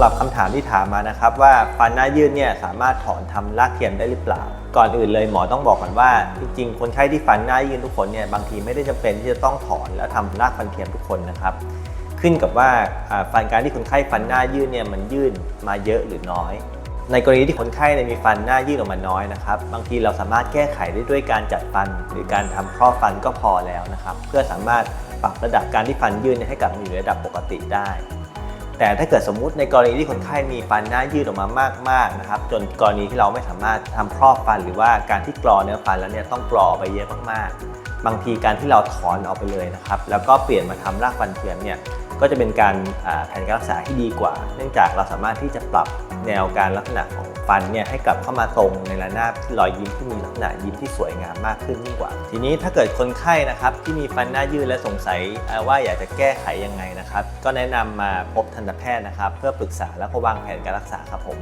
หรับคำถามที่ถามมานะครับว่าฟันหน้ายืดเนี่ยสามารถถอนทำรากเทียมได้หรือเปล่า ก่อนอื่นเลยหมอต้องบอกก่อนว่า จริงๆ คนไข้ที่ฟันหน้ายืดทุกคนเนี่ยบางทีไม่ได้จำเป็นที่จะต้องถอนแล้วทำรากฟันเทียมทุกคนนะครับขึ้นกับว่าฟันการที่คนไข้ฟันหน้ายืดเนี่ยมันยืดมาเยอะหรือน้อย ในกรณีที่คนไข้เนี่ยมีฟันหน้ายืดออกมาน้อยนะครับบางทีเราสามารถแก้ไขได้ด้วยการจัดฟัน หรือการทำครอบฟันก็พอแล้วนะครับเพื่อสามารถปรับระดับการที่ฟันยืดเนี่ยให้กลับมาอยู่ในระดับปกติได้ แต่ถ้าเกิดสมมุติในกรณีที่คนไข้มีฟันหน้ายืดออกมามากๆนะครับจนกรณีที่เราไม่สามารถทำครอบฟันหรือว่าการที่กรอเนื้อฟันแล้วเนี่ยต้องกรอไปเยอะมากๆ บางทีการที่เราถอนออกไปเลยนะครับแล้วก็เปลี่ยนมาทำรากฟันเทียมเนี่ยก็จะเป็นการแผนการรักษาที่ดีกว่า เนื่องจากเราสามารถที่จะปรับแนวการลักษณะของ ฟันเนี่ยให้กลับเข้ามาตรงในระนาบที่รอยยิ้มที่มีลักษณะยิ้มที่สวยงามมากขึ้นยิ่งกว่า ทีนี้ถ้าเกิดคนไข้นะครับที่มีฟันหน้ายืดและสงสัยว่าอยากจะแก้ไขยังไงนะครับ ก็แนะนำมาพบทันตแพทย์นะครับ เพื่อปรึกษาและก็วางแผนการรักษาครับผม